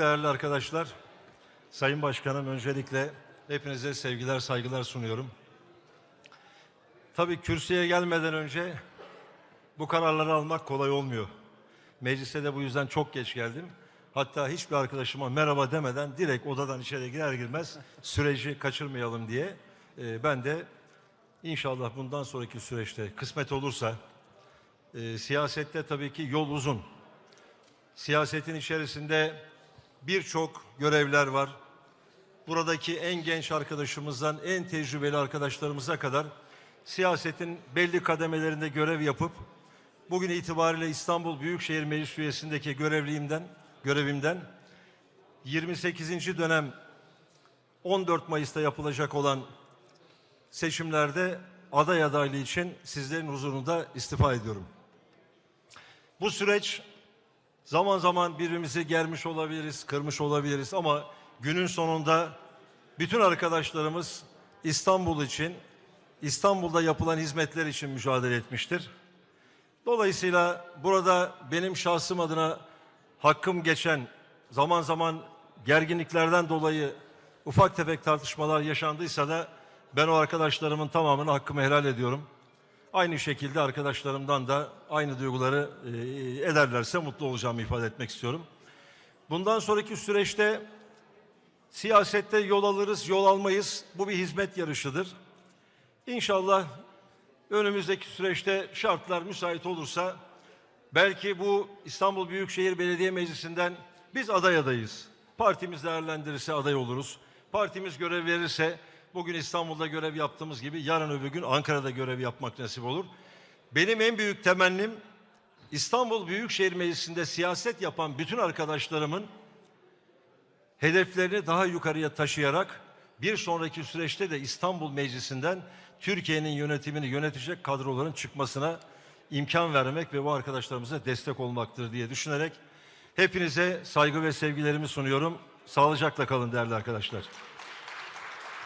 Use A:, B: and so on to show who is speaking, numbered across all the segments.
A: değerli arkadaşlar. Sayın Başkanım öncelikle hepinize sevgiler, saygılar sunuyorum. Tabii kürsüye gelmeden önce bu kararları almak kolay olmuyor. Meclise de bu yüzden çok geç geldim. Hatta hiçbir arkadaşıma merhaba demeden direkt odadan içeri girer girmez süreci kaçırmayalım diye e, ben de inşallah bundan sonraki süreçte kısmet olursa e, siyasette tabii ki yol uzun. Siyasetin içerisinde birçok görevler var. Buradaki en genç arkadaşımızdan en tecrübeli arkadaşlarımıza kadar siyasetin belli kademelerinde görev yapıp bugün itibariyle İstanbul Büyükşehir Meclis üyesindeki görevliğimden, görevimden 28. dönem 14 Mayıs'ta yapılacak olan seçimlerde aday adaylığı için sizlerin huzurunda istifa ediyorum. Bu süreç Zaman zaman birbirimizi germiş olabiliriz, kırmış olabiliriz ama günün sonunda bütün arkadaşlarımız İstanbul için, İstanbul'da yapılan hizmetler için mücadele etmiştir. Dolayısıyla burada benim şahsım adına hakkım geçen zaman zaman gerginliklerden dolayı ufak tefek tartışmalar yaşandıysa da ben o arkadaşlarımın tamamını hakkımı helal ediyorum. Aynı şekilde arkadaşlarımdan da aynı duyguları e, ederlerse mutlu olacağımı ifade etmek istiyorum. Bundan sonraki süreçte siyasette yol alırız, yol almayız. Bu bir hizmet yarışıdır. İnşallah önümüzdeki süreçte şartlar müsait olursa belki bu İstanbul Büyükşehir Belediye Meclisi'nden biz aday adayız. Partimiz değerlendirirse aday oluruz. Partimiz görev verirse bugün İstanbul'da görev yaptığımız gibi yarın öbür gün Ankara'da görev yapmak nasip olur. Benim en büyük temennim İstanbul Büyükşehir Meclisi'nde siyaset yapan bütün arkadaşlarımın hedeflerini daha yukarıya taşıyarak bir sonraki süreçte de İstanbul Meclisi'nden Türkiye'nin yönetimini yönetecek kadroların çıkmasına imkan vermek ve bu arkadaşlarımıza destek olmaktır diye düşünerek hepinize saygı ve sevgilerimi sunuyorum. Sağlıcakla kalın değerli arkadaşlar.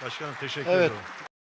A: Başkanım teşekkür
B: Evet.
A: ederim.